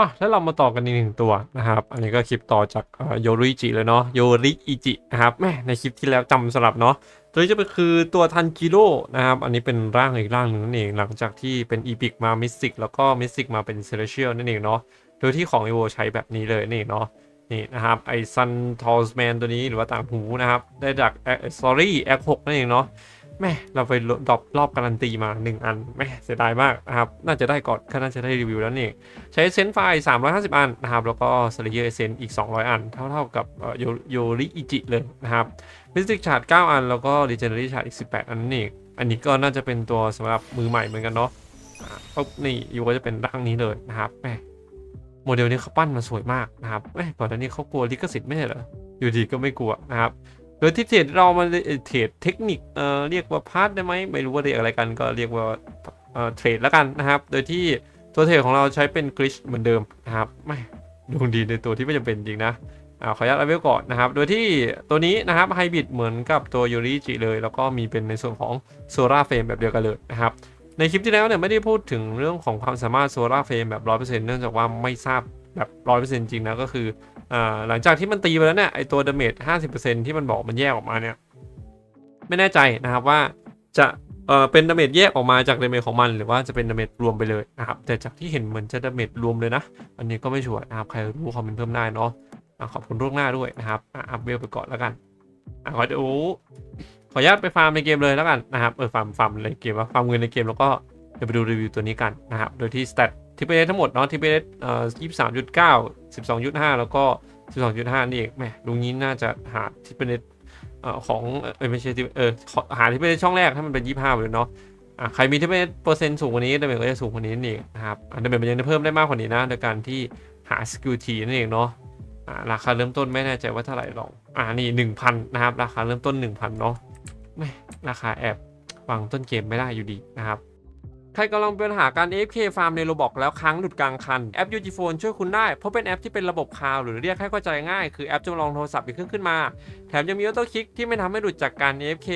มาแล้วเรามาต่อกันอีกหนึ่งตัวนะครับ อันนี้ก็คลิปต่อจากโยริจิเลยเนาะโยริอิจินะครับแม่ในคลิปที่แล้วจำสลับเนาะตัวนี้จะเป็นคือตัวทันจิโร่นะครับ อันนี้เป็นร่างอีกร่างหนึ่งนั่นเอง หลังจากที่เป็นอีพิกมามิสติกแล้วก็มิสติกมาเป็นเซเลเชียลนั่นเองเนาะโดยที่ของอีโวใช้แบบนี้เลยนี่เนาะนี่นะครับไอซันทอลสแมนตัวนี้หรือว่าต่างหูนะครับ ได้จากสอรี่แอคหกนั่นเองเนาะ แม่เราไปดรอปรอบการันตีมา 1 อันแม่เสียดายมากนะครับ น่าจะได้ก่อนน่าจะได้รีวิวแล้วนี่ ใช้เซนไฟล์350 อันนะครับ แล้วก็สเลเยอร์เซนอีก 200 อัน เท่าๆกับโยยริอิจิเลยนะครับมิสติกชาร์ด9อัน แล้วก็ดิเจเนอรี่ชาร์ดอีก 18 อันนั่อันนี้ก็น่าจะเป็นตัวสำหรับมือใหม่เหมือนกันเนาะปุ๊บนี่อยู่ก็จะเป็นร่างนี้เลยนะครับแม่โมเดลนี้เขาปั้นมาสวยมากนะครับแม่ก่อนหน้านี้เขากลัวลิขสิทธิ์ไม่ใช่เหรออยู่ดีก็ไม่กลัวนะครับ โดยที่เทรดเรามาเทรดเทคนิคเอ่อเรียกว่าพาร์ทได้ไหมไม่รู้ว่าเรียกอะไรกันก็เรียกว่าเอ่อเทรดแล้วกันนะครับ โดยที่ตัวเทรดของเราใช้เป็นกริชเหมือนเดิมนะครับไม่ดวงดีในตัวที่ไม่จำเป็นจริงนะอ่าขออนุญาตเลเวลก่อนนะครับ โดยที่ตัวนี้นะครับไฮบริดเหมือนกับตัวยูริจิเลย แล้วก็มีเป็นในส่วนของโซลาร์เฟรมแบบเดียวกันเลยนะครับ ในคลิปที่แล้วเนี่ยไม่ได้พูดถึงเรื่องของความสามารถโซลาร์เฟรมแบบ 100%เนื่องจากว่าไม่ทราบ แบบ100%จริงนะก็คืออ่าหลังจากที่มันตีไปแล้วเนี่ยไอตัวดาเมจ50%ที่มันบอกมันแยกออกมาเนี่ยไม่แน่ใจนะครับว่าจะเอ่อเป็นดาเมจแยกออกมาจากดาเมจของมัน หรือว่าจะเป็นดาเมจรวมไปเลยนะครับแต่จากที่เห็นเหมือนจะดาเมจรวมเลยนะ อันนี้ก็ไม่ชัวร์นะครับใครรู้คอมเมนต์เพิ่มได้เนาะอะขอบคุณล่วงหน้าด้วยนะครับอะอัพเวลไปก่อนแล้วกันอะขอดูขออนุญาตไปฟาร์มในเกมเลยแล้วกันนะครับเออฟาร์มฟาร์มในเกมว่าฟาร์มเงินในเกมแล้วก็เดี๋ยวไปดูรีวิวตัวนี้กันนะครับโดยที่สเตต ทิปเปทั้งหมดเนาะทิปเปเอ่อยี่สิบสามจุดเก้าสิบสองจุดห้าแล้วก็12.5นี่เองแหมลุงนี้น่าจะหาที่เป็นเอ่อของเออไม่ใช่ที่เออหาที่เป็นช่องแรกถ้ามันเป็น25เลยเนาะอะใครมีที่เป็นเปอร์เซ็นต์สูงกว่านี้ดาเมจก็จะสูงกว่านี้นี่นเองนะครับอันดาเมจมันยังได้เพิ่มได้มากกว่านี้นะโดยการที่หาสกิลทีนั่นเองเนาะอ่าราคาเริ่มต้นไม่แน่ใจว่าเท่าไหร่หรอกอ่านี่1,000นนะครับ ราคาเริ่มต้น1,000เนาะแม่ราคาแอบวางต้นเกมไม่ได้อยู่ดีนะครับ ใครกำลังเป็นปัญหาการ AFK ฟาร์มในโรบอกแล้วค้างหลุดกลางคัน แอป UG Phone ช่วยคุณได้ เพราะเป็นแอปที่เป็นระบบคลาวหรือเรียกให้เข้าใจง่าย คือแอปจำลองโทรศัพท์อีกเครื่องขึ้นมา แถมยังมีออโต้คลิกที่ไม่ทำให้หลุดจากการ AFK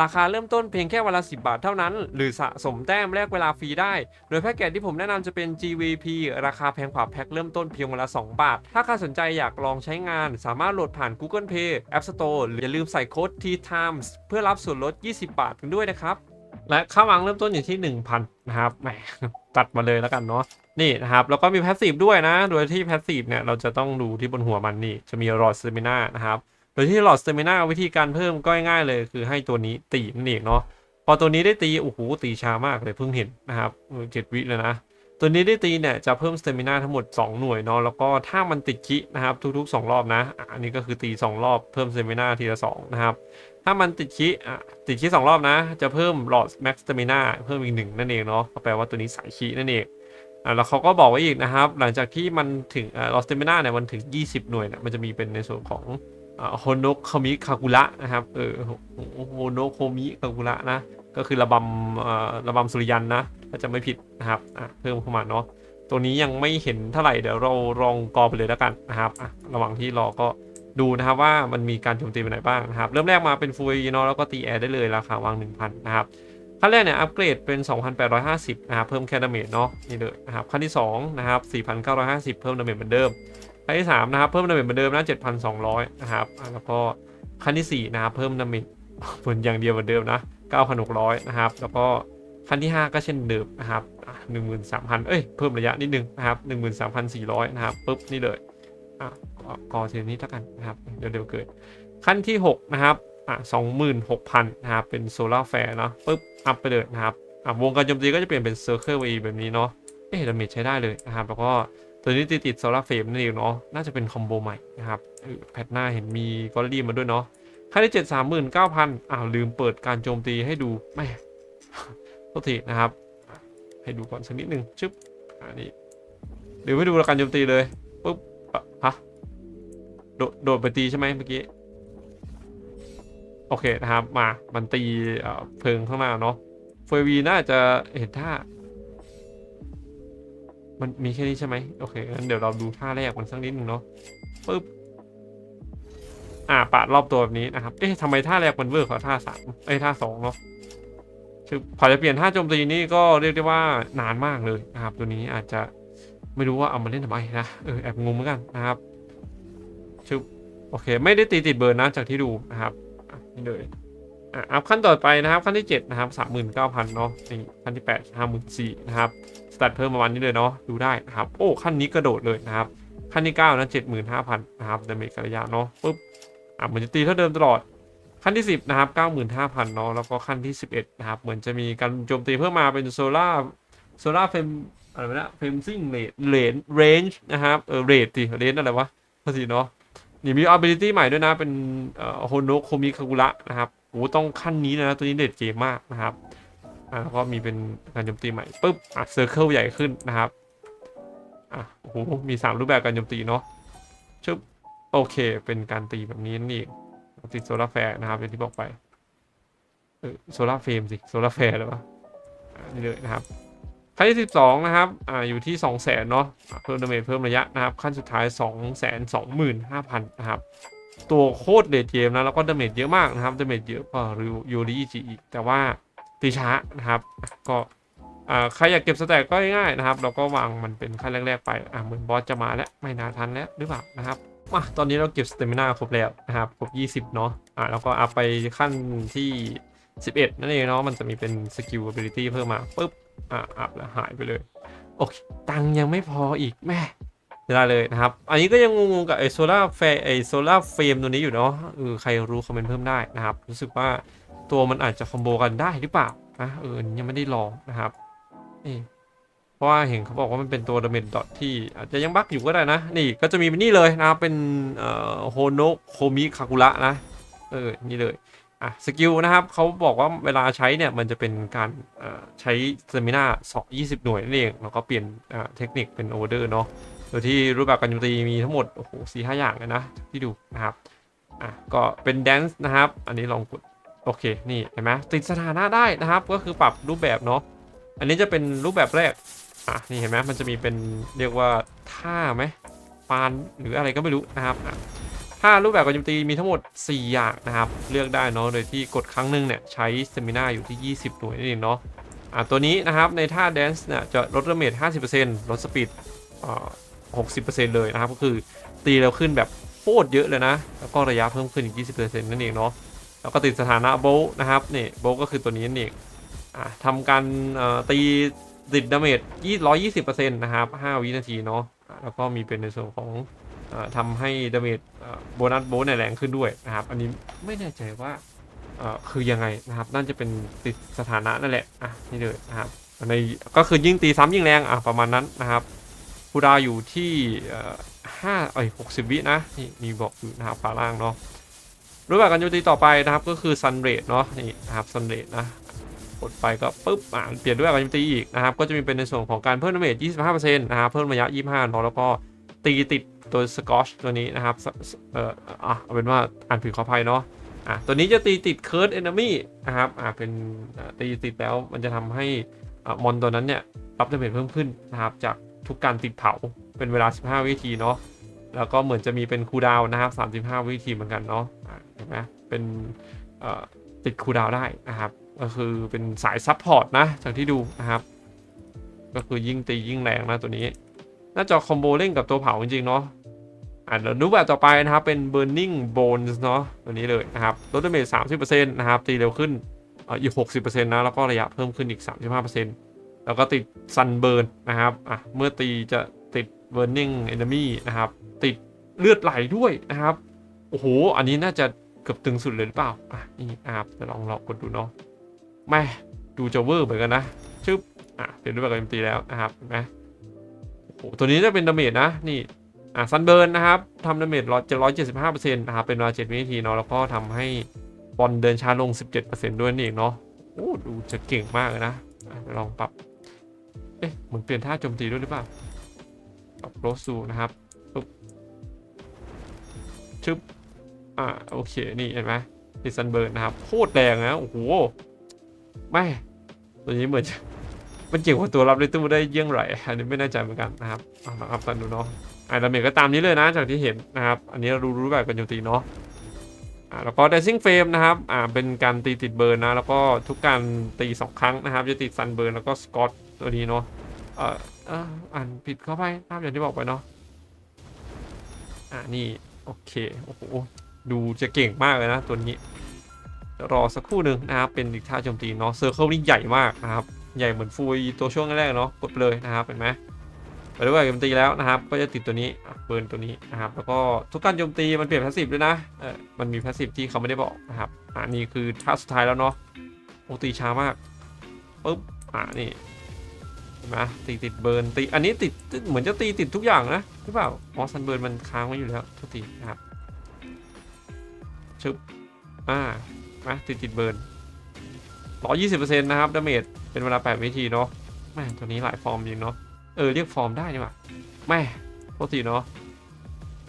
ราคาเริ่มต้นเพียงแค่วันละ 10 บาทเท่านั้น หรือสะสมแต้มแลกเวลาฟรีได้ โดยแพ็กเกจที่ผมแนะนำจะเป็น GVP ราคาแพงกว่าแพ็คเริ่มต้นเพียงวันละ 2 บาท ถ้าใครสนใจอยากลองใช้งาน สามารถโหลดผ่าน Google Play App Store หรืออย่าลืมใส่โค้ด T Times เพื่อรับส่วนลด 20 บาทกันด้วยนะครับ และค่าวางเริ่มต้นอยู่ที่ 1,000 นะครับแหมตัดมาเลยแล้วกันเนาะนี่นะครับแล้วก็มีแพสซีฟด้วยนะ โดยที่แพสซีฟเนี่ยเราจะต้องดูที่บนหัวมันนี่จะมีหลอดสเตมินานะครับโดยที่หลอดสเตมินาวิธีการเพิ่มก็ง่ายๆเลย คือให้ตัวนี้ตีนั่นเองเนาะพอตัวนี้ได้ตีโอ้โหตีช้ามากเลยเพิ่งเห็นนะครับเจ็ดวิเลยนะตัวนี้ได้ตีเนี่ยจะเพิ่มสเตมินาทั้งหมด 2 หน่วยเนาะแล้วก็ถ้ามันติดคินะครับทุกๆ 2 รอบนะอะอันนี้ก็คือตี 2 รอบเพิ่มสเตมินาทีละ2นะครับ ถ้ามันติดคิอะติดคิสองรอบนะ จะเพิ่มหลอดแม็กซ์สเตมินาเพิ่มอีกหนึ่งนั่นเองเนาะก็แปลว่าตัวนี้สายคินั่นเองอะแล้วเขาก็บอกไว้อีกนะครับ หลังจากที่มันถึงอ่าหลอดสเตมินาเนี่ยมันถึง 20 หน่วยเนี่ยมันจะมีเป็นในส่วนของอ่าโฮโนคามิคากุระนะครับ เออโฮโนโคมิคากุระนะ ก็คือระบำอ่าระบำสุริยันนะ ถ้าจะไม่ผิดนะครับอะเพิ่มเข้ามาเนาะ ตัวนี้ยังไม่เห็นเท่าไหร่ เดี๋ยวเราลองกอไปเลยแล้วกันนะครับอะระหว่างที่รอก็ ดูนะครับว่ามันมีการโจมตีไปไหนบ้างนะครับ เริ่มแรกมาเป็นฟูยเนาะแล้วก็ตีแอร์ได้เลยราคาวาง 1,000 นะครับขั้นแรกเนี่ยอัปเกรดเป็น 2,850 นะครับ เพิ่มแค่ดาเมจเนาะนี่เลยนะครับขั้นที่2นะครับ4,950 เพิ่มดาเมจเหมือนเดิมขั้นที่3นะครับเพิ่มดาเมจเหมือนเดิมนะ7,200 นะครับแล้วก็ขั้นที่4นะครับเพิ่มดาเมจเหมือนอย่างเดียวเหมือนเดิมนะ9,600 นะครับ แล้วก็ขั้นที่ 5 ก็เช่นเดิมนะครับ13,000 เอ้ยเพิ่มระยะนิดนึงนะครับ13,400 นะครับปุ๊บนี่เลย อะกอกอทีละนี้แล้วกันนะครับ เดี๋ยวเดี๋ยวเกิด ขั้นที่ 6 นะครับอะสองหมื่นหกพันนะครับ เป็นโซลาร์แฟร์เนาะปุ๊บ อัพไปเลยนะครับอะวงการโจมตีก็จะเปลี่ยนเป็นเซอร์เคิลวีแบบนี้เนาะเอ๊ะดาเมจใช้ได้เลยนะครับ แล้วก็ตัวนี้ติดติดโซลาร์เฟรมนั่นเองเนาะน่าจะเป็นคอมโบใหม่นะครับแพทหน้าเห็นมีกอลลี่มาด้วยเนาะขั้นที่เจ็ดสามหมื่นเก้าพันอ้าวลืมเปิดการโจมตีให้ดูแม่โทษทีนะครับ ให้ดูก่อนสักนิดหนึ่งชึบอันนี้หรือไม่ดูการโจมตีเลย ฮะโดดโดดไปตีใช่ไหมเมื่อกี้ โอเคนะครับ มามันตีเพลิงข้างหน้าเนาะเฟอร์วีน่าจะเห็นท่า มันมีแค่นี้ใช่ไหมโอเคงั้นเดี๋ยวเราดูท่าแรกมันสักนิดนึงเนาะปึ๊บอ่าปาดรอบตัวแบบนี้นะครับ เอ๊ะทำไมท่าแรกมันเวิร์กกว่าท่าสามเอ้ยท่าสองเนาะคือพอจะเปลี่ยนท่าโจมตีนี่ก็เรียกได้ว่านานมากเลยนะครับ ตัวนี้อาจจะ ไม่รู้ว่าเอามาเล่นทำไมนะเออแอบงงเหมือนกันนะครับชึบโอเค ไม่ได้ตีติดเบอร์นะจากที่ดูนะครับอะนี่เลยอะอัพขั้นต่อไปนะครับ ขั้นที่ 7 นะครับ 39,000 เนาะนี่ขั้นที่ 8 54,000นะครับสตัดเพิ่มประมาณนี้เลยเนาะดูได้นะครับ โอ้ ขั้นนี้กระโดดเลยนะครับ ขั้นที่ 9 นะ75,000 นะครับดาเมจกระยะเนาะปุ๊บอะเหมือนจะตีเท่าเดิมตลอดขั้นที่ 10 นะครับ 95,000 เนาะ แล้วก็ขั้นที่ 11 นะครับ เหมือนจะมีการโจมตีเพิ่มมาเป็นโซล่าโซล่าเฟม อะไรนะเฟมซิงเลดเลนเรนจ์นะครับเออเรดดิเรนอะไรวะภาษีเนาะนี่มี ability ใหม่ด้วยนะ เป็นเอ่อโฮโนโคมิคากุระนะครับโอ้ต้องขั้นนี้นะ ตัวนี้เด็ดเกมมากนะครับอ่าแล้วก็มีเป็นการโจมตีใหม่ปุ๊บอะเซอร์เคิลใหญ่ขึ้นนะครับอะโอ้โหมี 3 รูปแบบการโจมตีเนาะชึบโอเค เป็นการตีแบบนี้นั่นเองติดโซลาร์แฟร์นะครับอย่างที่บอกไปเออโซลาร์เฟรมสิโซลาร์แฟร์หรือเปล่าอ่านี่เลยนะครับ ขั้นที่12นะครับ อ่า อยู่ที่2 0 0 0 0 0เนาะ เพิ่มดาเมจเพิ่มระยะนะครับ ขั้นสุดท้าย2 2 5 0 0 0นะครับ ตัวโคตรเดเกมนะ แล้วก็ดาเมจเยอะมากนะครับ ดาเมจเยอะกว่าริวยูริจิอีก แต่ว่าตีช้านะครับ ก็ อ่า ใครอยากเก็บสแต็กก็ง่ายๆนะครับ เราก็วางมันเป็นขั้นแรก ๆ ไป อ่าเหมือนบอสจะมาแล้ว ไม่นาทันแล้วหรือเปล่านะครับมาตอนนี้เราเก็บสเตมินาครบแล้วนะครับ ครบ 20 เนาะอะแล้วก็อัพไปขั้นที่ 11 นั่นเองเนาะมันจะมีเป็นสกิล ability เพิ่มมาปุ๊บอะอัพแล้วหายไปเลยโอเคตังยังไม่พออีกแม่ได้เลยนะครับ อันนี้ก็ยังงงๆกับไอโซล่าแฟไอโซล่าเฟรมตัวนี้อยู่เนาะเออใครรู้คอมเมนต์เพิ่มได้นะครับ รู้สึกว่าตัวมันอาจจะคอมโบกันได้หรือเปล่านะเออยังไม่ได้ลองนะครับเอเพราะว่าเห็นเขาบอกว่ามันเป็นตัวดาเมจดอทที่อาจจะยังบั๊กอยู่ก็ได้นะ นี่ก็จะมีนี่เลยนะเป็นเอ่อโฮโนโคมิคากุระนะเออนี่เลย อะสกิลนะครับเขาบอกว่าเวลาใช้เนี่ยมันจะเป็นการใช้สเตมินาสองยี่สิบหน่วยนั่นเองแล้วก็เปลี่ยนเทคนิคเป็นโอเวอเดอร์เนาะโดยที่รูปแบบการโจมตีมีทั้งหมด โอ้โหสี่ห้าอย่างเลยนะ ที่ดูนะครับอะก็เป็นแดนซ์นะครับ อันนี้ลองกดโอเค นี่เห็นไหมติดสถานะได้นะครับ ก็คือปรับรูปแบบเนาะอันนี้จะเป็นรูปแบบแรกอะนี่เห็นไหมมันจะมีเป็นเรียกว่าท่าไหมปานหรืออะไรก็ไม่รู้นะครับ อะท่ารูปแบบการโจมตีมีทั้งหมด 4 อย่างนะครับ เลือกได้เนาะ โดยที่กดครั้งหนึ่งเนี่ยใช้สเตมินาอยู่ที่ 20 หน่วยนั่นเองเนาะ อะตัวนี้นะครับในท่าแดนซ์เนี่ยจะลดดาเมจ50%ลดสปีดอ่า60%เลยนะครับ ก็คือตีเร็วขึ้นแบบโคตรเยอะเลยนะ แล้วก็ระยะเพิ่มขึ้นอีก 20%นั่นเองเนาะ แล้วก็ติดสถานะโบลนะครับนี่โบลก็คือตัวนี้นั่นเองอะทำการอ่อตีติดดาเมจร้อยยี่สิบเปอร์เซ็นต์นะครับห้าวินาทีเนาะ แล้วก็มีเป็นในส่วนของ ทำให้ดาเมจโบนัสโบนในแรงขึ้นด้วยนะครับ อันนี้ไม่แน่ใจว่าคือยังไงนะครับน่าจะเป็นติดสถานะนั่นแหละอะนี่เลยนะครับในก็คือยิ่งตีซ้ำยิ่งแรงอะประมาณนั้นนะครับคูดาอยู่ที่ห้าเอ้ยหกสิบวินะนี่มีบอกอยู่นะครับฝาล่างเนาะรูปแบบการโจมตีต่อไปนะครับก็คือซันเร e เนาะนี่นะครับซันเร e นะกดไปก็ปุ๊บอ่าเปลี่ยนด้วยการโจมตีอีกนะครับก็จะมีเป็นในส่วนของการเพิ่มดาเมจ25%นะครับเพิ่มระยะ 25เนาะแล้วก็ตีติด ตัวสกอชตัวนี้นะครับเอ่ออะเอาเป็นว่าอ่านผิดขออภัยเนาะอะตัวนี้จะตีติดเคิร์ดเอนมี่นะครับอ่าเป็นตีติดแล้วมันจะทำให้อ่มอนตัวนั้นเนี่ยรับดาเมจเพิ่มขึ้นนะครับจากทุกการติดเผาเป็นเวลา 15 วิธีเนาะแล้วก็เหมือนจะมีเป็นคูดาวนะครับ 35 วิธีเหมือนกันเนาะเห็นไหมเป็นติดคูดาวได้นะครับ ก็คือเป็นสายซับพอร์ตนะจากที่ดูนะครับ ก็คือยิ่งตียิ่งแรงนะตัวนี้ น่าจะคอมโบเล่นกับตัวเผาจริงๆเนาะอ่าเดี๋ยวรูปแบบต่อไปนะครับ เป็น burning bones เนาะตัวนี้เลยนะครับลดดาเมจ30%นต์นะครับ ตีเร็วขึ้นเอ่ออีก60%นะ แล้วก็ระยะเพิ่มขึ้นอีก35%แล้วก็ติด sunburn นะครับอะเมื่อตีจะติด burning enemy นะครับ ติดเลือดไหลด้วยนะครับ โอ้โห อันนี้น่าจะเกือบตึงสุดเลยหรือเปล่า อะ นี่นะครับจะลองลองกดดูเนาะแม่ดูจะเวอร์เหมือนกันนะชึบอะเปลี่ยนรูปแบบการโจมตีแล้วนะครับเห็นไหม อ้โหตัวนี้จะเป็นดาเมจนะนี่อะซันเบิร์นนะครับทำดาเมจร้อยเจะร้อยเจ็ดสิบห้าเปอร์เซ็นต์นะครับเป็นเวลาเจ็ดวินาทีเนาะแล้วก็ทำให้บอลเดินช้าลงสิบเจ็ดเปอร์เซ็นต์ด้วยนี่เองเนาะโอ้ดูจะเก่งมากเลยนะลองปรับเอ๊ะเหมือนเปลี่ยนท่าโจมตีด้วยหรือเปล่าปรับโรสูนะครับชึบอ่าโอเคนี่เห็นไหมดิซันเบิร์นนะครับโคตรแรงนะโอ้โหไม่ตัวนี้เหมือน มันเก่งกว่าตัวรับในตู้ได้เยี่ยงไรอันนี้ไม่แน่ใจเหมือนกันนะครับอ่าลองอัพกันดูเนาะอ่าดาเมจก็ตามนี้เลยนะจากที่เห็นนะครับ อันนี้รู้รู้แบบกันโจมตีเนาะอ่าแล้วก็ dancing frame นะครับอ่าเป็นการตีติดเบิร์นนะ แล้วก็ทุกการตีสองครั้งนะครับจะติดซันเบิร์นแล้วก็สกอตตัวนี้เนาะเอ่ออ่านผิดเข้าไปนะครับอย่างที่บอกไปเนาะอ่านี่โอเคโอ้โหดูจะเก่งมากเลยนะตัวนี้รอสักครู่หนึ่งนะครับเป็นอีกท่าโจมตีเนาะเซอร์เคิลนี่ใหญ่มากนะครับ ใหญ่เหมือนฟูยตัวช่วงแรกเนาะกดเลยนะครับเห็นไหมไปด้วยโจมตีแล้วนะครับ ก็จะติดตัวนี้อะเบิร์นตัวนี้นะครับ แล้วก็ทุกการโจมตีมันเปลี่ยนพาสซีฟด้วยนะเออมันมีพาสซีฟที่เขาไม่ได้บอกนะครับอ่านี่คือท่าสุดท้ายแล้วเนาะโอ้ตีช้ามากปุ๊บอ่านี่เห็นไหมตีติดเบิร์นตีอันนี้ติดเหมือนจะตีติดทุกอย่างนะหรือเปล่าอ๋อซันเบิร์นมันค้างไว้อยู่แล้วทุกทีนะครับชึบอ่ามาติดติดเบิร์นร้อยยี่สิบเปอร์เซ็นต์นะครับดาเมจ เป็นเวลาแปดวิธีเนาะแม่ตัวนี้หลายฟอร์มจริงเนาะเออเรียกฟอร์มได้นี่หว่าแม่ปกติเนาะ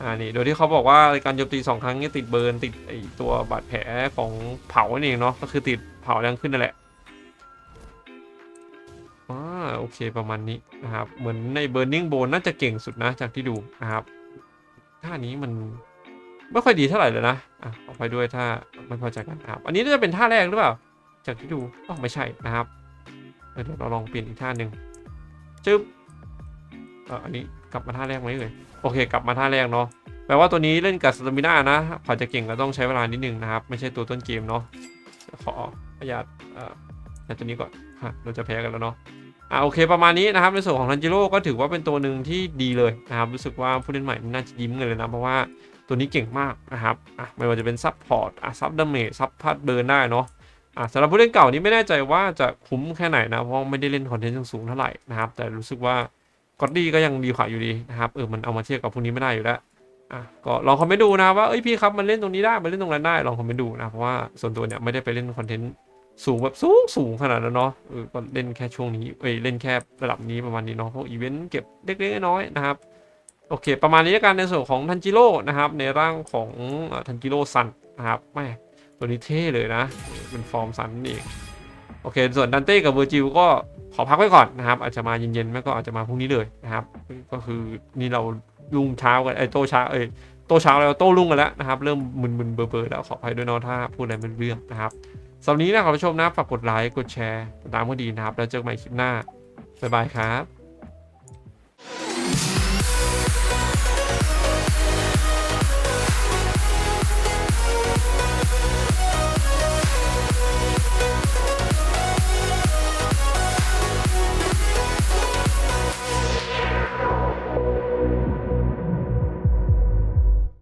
อ่านี่โดยที่เขาบอกว่าการโจมตีสองครั้งนี่ติดเบิร์นติดไอตัวบาดแผลของเผานั่นเองเนาะก็คือติดเผาแรงขึ้นนั่นแหละอ่าโอเคประมาณนี้นะครับเหมือนใน Burning Bone น่าจะเก่งสุดนะจากที่ดูนะครับท่านี้มันไม่ค่อยดีเท่าไหร่เลยนะอะออกไปด้วยถ้าไม่พอใจกันนะครับอันนี้น่าจะเป็นท่าแรกหรือเปล่า จากที่ดูอ๋อไม่ใช่นะครับ เดี๋ยวเราลองเปลี่ยนอีกท่าหนึ่งจึ๊บเอออันนี้กลับมาท่าแรกไหมเลยโอเค กลับมาท่าแรกเนาะแปลว่าตัวนี้เล่นกับสตามิน่านะพอจะเก่งก็ต้องใช้เวลานิดนึงนะครับ ไม่ใช่ตัวต้นเกมเนาะขออนุญาตเอ่อตัวนี้ก่อนฮะเราจะแพ้กันแล้วเนาะอ่าโอเคประมาณนี้นะครับในส่วนของทันจิโร่ก็ถือว่าเป็นตัวหนึ่งที่ดีเลยนะครับรู้สึกว่าผู้เล่นใหม่น่าจะยิ้มกันเลยนะเพราะว่าตัวนี้เก่งมากนะครับอะไม่ว่าจะเป็นซับพอร์ตอะซับดาเมจซับพัดเบิร์นได้เนาะ อะสำหรับผู้เล่นเก่านี้ไม่แน่ใจว่าจะคุ้มแค่ไหนนะ เพราะไม่ได้เล่นคอนเทนต์สูงเท่าไหร่นะครับ แต่รู้สึกว่าก็ดีก็ยังดีกว่าอยู่ดีนะครับ เออ มันเอามาเทียบกับพวกนี้ไม่ได้อยู่แล้ว อะ ก็ลองคอมเมนต์ดูนะว่า เอ้ยพี่ครับ มันเล่นตรงนี้ได้ มันเล่นตรงนั้นได้ ลองคอมเมนต์ดูนะ เพราะว่าส่วนตัวเนี่ยไม่ได้ไปเล่นคอนเทนต์สูงแบบสูงสูงขนาดนั้นเนาะเออก็เล่นแค่ช่วงนี้ เอ้ย เล่นแค่ระดับนี้ประมาณนี้เนาะ พวกอีเวนต์เก็บเล็กๆน้อยๆนะครับ โอเค ประมาณนี้แล้วกันในส่วนของทันจิโร่นะครับ ในร่างของทันจิโร่ซันนะครับแม่ ตัวนี้เท่เลยนะ เป็นฟอร์มซันนี่เองโอเค ส่วนดันเต้กับเวอร์จิลก็ขอพักไว้ก่อนนะครับ อาจจะมาเย็นๆ ไม่ก็อาจจะมาพรุ่งนี้เลยนะครับ ก็คือนี่เรารุ่งเช้ากันไอ้โตเช้าเอ้ยโตเช้าแล้วโตรุ่งกันแล้วนะครับ เริ่มมึนๆเบอร์ๆแล้วขออภัยด้วยเนาะถ้าพูดอะไรไม่เรื่องนะครับสำหรับนี้นะขอผู้ชมนะฝากกดไลค์กดแชร์ติดตามก็ดีนะครับ แล้วเจอกันใหม่คลิปหน้าบ๊ายบายครับ